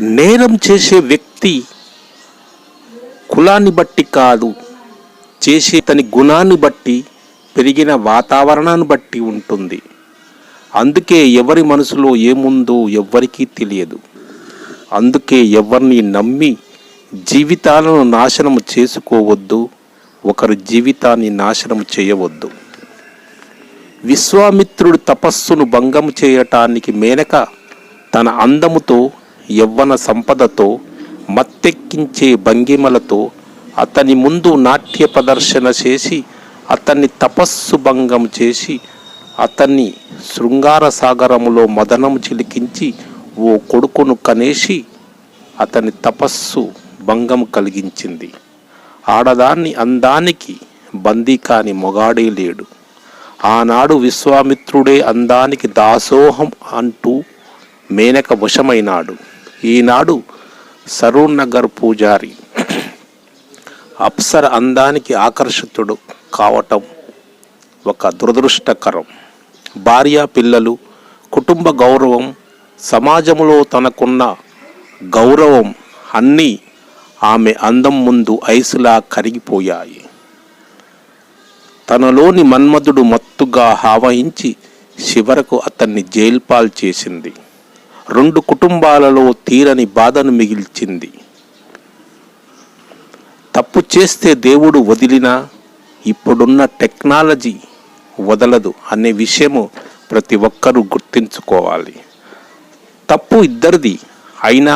నేరం చేసే వ్యక్తి కులాన్ని బట్టి కాదు చేసే తని గుణాన్ని బట్టి పెరిగిన వాతావరణాన్ని బట్టి ఉంటుంది. అందుకే ఎవరి మనసులో ఏముందో ఎవ్వరికీ తెలియదు. అందుకే ఎవరిని నమ్మి జీవితాలను నాశనం చేసుకోవద్దు ఒకరి జీవితాన్ని నాశనం చేయవద్దు. విశ్వామిత్రుడు తపస్సును భంగం చేయటానికి మేనక తన అందముతో యవ్వన సంపదతో మత్తెక్కించే భంగిమలతో అతని ముందు నాట్య ప్రదర్శన చేసి అతన్ని తపస్సు భంగం చేసి అతన్ని శృంగార సాగరములో మదనం చిలికించి ఓ కొడుకును కనేసి అతని తపస్సు భంగం కలిగించింది. ఆడదాన్ని అందానికి బందీ కాని మొగాడే లేడు. ఆనాడు విశ్వామిత్రుడే అందానికి దాసోహం అంటూ మేనక వశమైనాడు. ఈనాడు సరూర్ నగర్ పూజారి అప్సర అందానికి ఆకర్షితుడు కావటం ఒక దురదృష్టకరం. భార్య పిల్లలు కుటుంబ గౌరవం సమాజంలో తనకున్న గౌరవం అన్నీ ఆమె అందం ముందు ఐసులా కరిగిపోయాయి. తనలోని మన్మధుడు మత్తుగా హావహించి చివరకు అతన్ని జైల్పాల్ చేసింది. రెండు కుటుంబాలలో తీరని బాధను మిగిల్చింది. తప్పు చేస్తే దేవుడు వదిలినా ఇప్పుడున్న టెక్నాలజీ వదలదు అనే విషయము ప్రతి ఒక్కరూ గుర్తించుకోవాలి. తప్పు ఇద్దరిది అయినా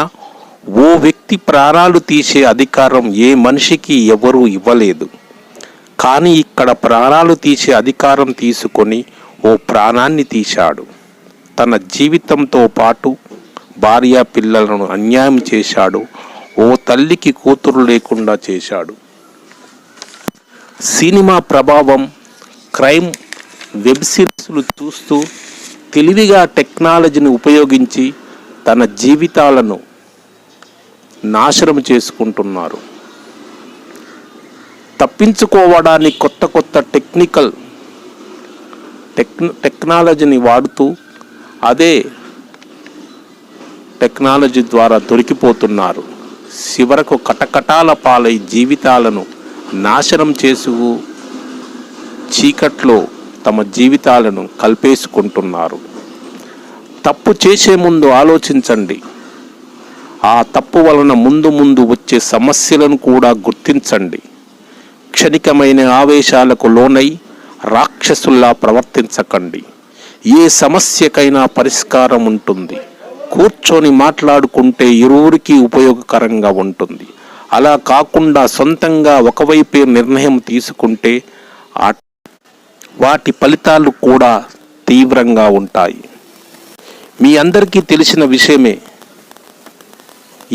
ఓ వ్యక్తి ప్రాణాలు తీసే అధికారం ఏ మనిషికి ఎవరూ ఇవ్వలేదు. కానీ ఇక్కడ ప్రాణాలు తీసే అధికారం తీసుకొని ఓ ప్రాణాన్ని తీశాడు. తన జీవితంతో పాటు భార్య పిల్లలను అన్యాయం చేశాడు. ఓ తల్లికి కూతురు లేకుండా చేశాడు. సినిమా ప్రభావం క్రైమ్ వెబ్ సిరీస్లు చూస్తూ తెలివిగా టెక్నాలజీని ఉపయోగించి తన జీవితాలను నాశనం చేసుకుంటున్నారు. తప్పించుకోవడానికి కొత్త కొత్త టెక్నికల్ టెక్ టెక్నాలజీని వాడుతూ అదే టెక్నాలజీ ద్వారా దొరికిపోతున్నారు. చివరకు కటకటాల పాలై జీవితాలను నాశనం చేసుకు చీకట్లో తమ జీవితాలను కల్పేసుకుంటున్నారు. తప్పు చేసే ముందు ఆలోచించండి. ఆ తప్పు వలన ముందు ముందు వచ్చే సమస్యలను కూడా గుర్తించండి. క్షణికమైన ఆవేశాలకు లోనై రాక్షసుల్లా ప్రవర్తించకండి. ఏ సమస్యకైనా పరిష్కారం ఉంటుంది. కూర్చొని మాట్లాడుకుంటే ఇరువురికి ఉపయోగకరంగా ఉంటుంది. అలా కాకుండా సొంతంగా ఒకవైపే నిర్ణయం తీసుకుంటే వాటి ఫలితాలు కూడా తీవ్రంగా ఉంటాయి. మీ అందరికీ తెలిసిన విషయమే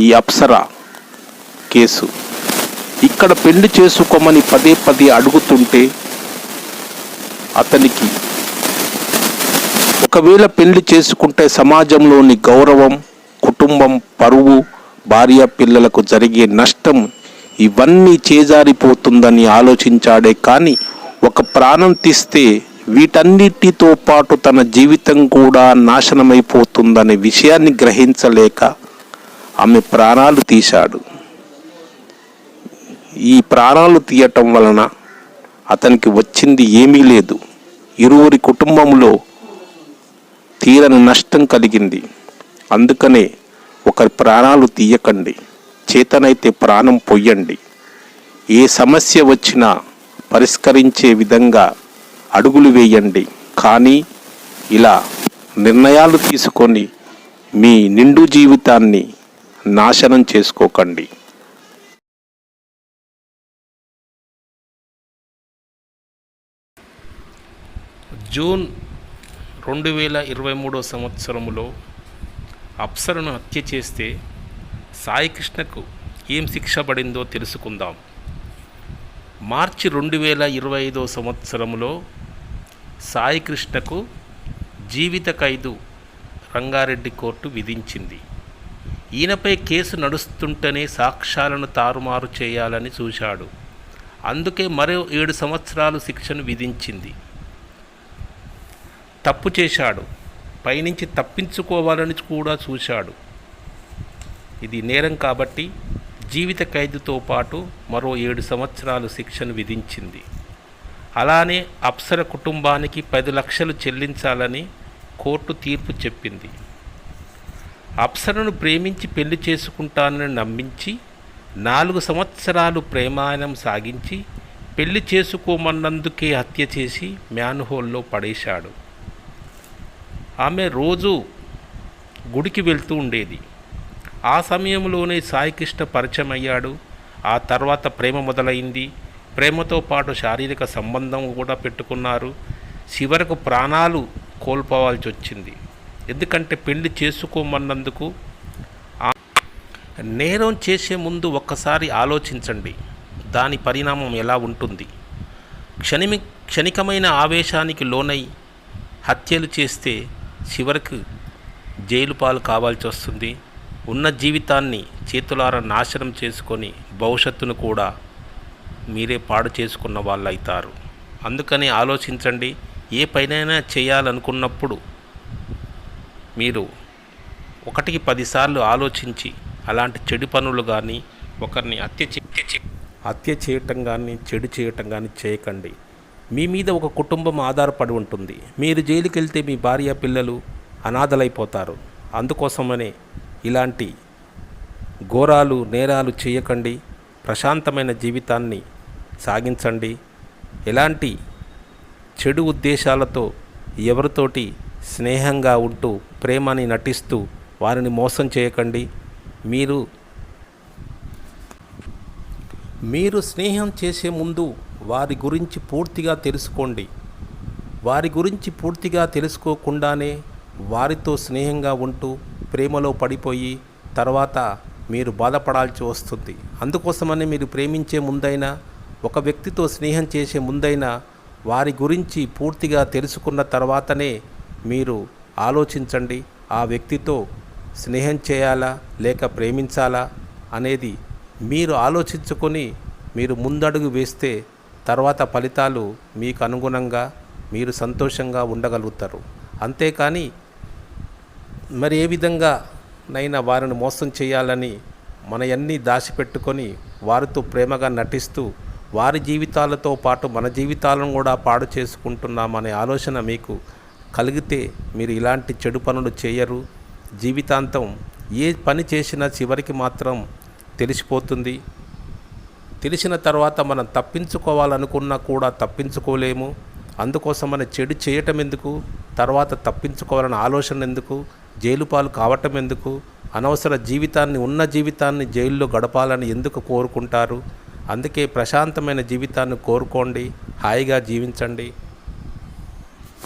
ఈ అప్సరా కేసు. ఇక్కడ పెళ్ళి చేసుకోమని పదే పదే అడుగుతుంటే అతనికి ఒకవేళ పెళ్ళి చేసుకుంటే సమాజంలోని గౌరవం కుటుంబం పరువు భార్య పిల్లలకు జరిగే నష్టం ఇవన్నీ చేజారిపోతుందని ఆలోచించాడే కానీ ఒక ప్రాణం తీస్తే వీటన్నిటితో పాటు తన జీవితం కూడా నాశనమైపోతుందనే విషయాన్ని గ్రహించలేక ఆమె ప్రాణాలు తీశాడు. ఈ ప్రాణాలు తీయటం వలన అతనికి వచ్చింది ఏమీ లేదు. ఇరువురి కుటుంబంలో తీరని నష్టం కలిగింది. అందుకనే ఒకరి ప్రాణాలు తీయకండి. చేతనైతే ప్రాణం పొయ్యండి ఏ సమస్య వచ్చినా పరిష్కరించే విధంగా అడుగులు వేయండి. కానీ ఇలా నిర్ణయాలు తీసుకొని మీ నిండు జీవితాన్ని నాశనం చేసుకోకండి. జూన్ రెండు వేల ఇరవై మూడో సంవత్సరములో అప్సరను హత్య చేస్తే సాయికృష్ణకు ఏం శిక్ష పడిందో తెలుసుకుందాం. మార్చి రెండు వేల ఇరవై ఐదో సంవత్సరములో సాయికృష్ణకు జీవిత ఖైదు రంగారెడ్డి కోర్టు విధించింది. ఈయనపై కేసు నడుస్తుంటేనే సాక్ష్యాలను తారుమారు చేయాలని చూశాడు. అందుకే మరో ఏడు సంవత్సరాలు శిక్షను విధించింది. తప్పు చేశాడు. పైనుంచి తప్పించుకోవాలని కూడా చూశాడు. ఇది నేరం కాబట్టి జీవిత ఖైదుతో పాటు మరో ఏడు సంవత్సరాలు శిక్షను విధించింది. అలానే అప్సర కుటుంబానికి పది లక్షలు చెల్లించాలని కోర్టు తీర్పు చెప్పింది. అప్సరను ప్రేమించి పెళ్ళి చేసుకుంటానని నమ్మించి నాలుగు సంవత్సరాలు ప్రేమాయణం సాగించి పెళ్ళి చేసుకోమన్నందుకే హత్య చేసి మ్యాన్హోల్లో పడేశాడు. ఆమె రోజు గుడికి వెళ్తూ ఉండేది. ఆ సమయంలోనే సాయికృష్ణ పరిచయం అయ్యాడు ఆ తర్వాత ప్రేమ మొదలైంది. ప్రేమతో పాటు శారీరక సంబంధం కూడా పెట్టుకున్నారు. చివరకు ప్రాణాలు కోల్పోవాల్సి వచ్చింది. ఎందుకంటే పెళ్ళి చేసుకోమన్నందుకు నేరం చేసే ముందు ఒక్కసారి ఆలోచించండి. దాని పరిణామం ఎలా ఉంటుంది? క్షణిమి క్షణికమైన ఆవేశానికి లోనై హత్యలు చేస్తే చివరకు జైలు పాలు కావాల్సి వస్తుంది. ఉన్న జీవితాన్ని చేతులారా నాశనం చేసుకొని భవిష్యత్తును కూడా మీరే పాడు చేసుకున్న వాళ్ళు అవుతారు అందుకని ఆలోచించండి ఏ పైనైనా చేయాలనుకున్నప్పుడు మీరు ఒకటికి పదిసార్లు ఆలోచించి అలాంటి చెడు పనులు కానీ ఒకరిని హత్య హత్య చేయటం కానీ చెడు చేయటం కానీ చేయకండి. మీ మీద ఒక కుటుంబం ఆధారపడి ఉంటుంది. మీరు జైలుకి వెళ్తే మీ భార్య పిల్లలు అనాథలైపోతారు. అందుకోసమనే ఇలాంటి ఘోరాలు నేరాలు చేయకండి. ప్రశాంతమైన జీవితాన్ని సాగించండి. ఎలాంటి చెడు ఉద్దేశాలతో ఎవరితోటి స్నేహంగా ఉంటూ ప్రేమని నటిస్తూ వారిని మోసం చేయకండి. మీరు మీరు స్నేహం చేసే ముందు వారి గురించి పూర్తిగా తెలుసుకోండి. వారి గురించి పూర్తిగా తెలుసుకోకుండానే వారితో స్నేహంగా ఉంటూ ప్రేమలో పడిపోయి తర్వాత మీరు బాధపడాల్సి వస్తుంది. అందుకోసమని మీరు ప్రేమించే ముందైనా ఒక వ్యక్తితో స్నేహం చేసే ముందైనా వారి గురించి పూర్తిగా తెలుసుకున్న తర్వాతనే మీరు ఆలోచించండి ఆ వ్యక్తితో స్నేహం చేయాలా లేక ప్రేమించాలా అనేది మీరు ఆలోచించుకొని మీరు ముందడుగు వేస్తే తర్వాత ఫలితాలు మీకు అనుగుణంగా మీరు సంతోషంగా ఉండగలుగుతారు. అంతేకాని మరి ఏ విధంగా నైనా వారిని మోసం చేయాలని మనయన్నీ దాచిపెట్టుకొని వారితో ప్రేమగా నటిస్తూ వారి జీవితాలతో పాటు మన జీవితాలను కూడా పాడు చేసుకుంటున్నామనే ఆలోచన మీకు కలిగితే మీరు ఇలాంటి చెడు పనులు చేయరు. జీవితాంతం ఏ పని చేసినా చివరికి మాత్రం తెలిసిపోతుంది. తెలిసిన తర్వాత మనం తప్పించుకోవాలనుకున్నా కూడా తప్పించుకోలేము. అందుకోసం మన చెడు చేయటం ఎందుకు? తర్వాత తప్పించుకోవాలని ఆలోచన ఎందుకు? జైలు పాలు కావటం ఎందుకు? అనవసర జీవితాన్ని ఉన్న జీవితాన్ని జైల్లో గడపాలని ఎందుకు కోరుకుంటారు? అందుకే ప్రశాంతమైన జీవితాన్ని కోరుకోండి. హాయిగా జీవించండి.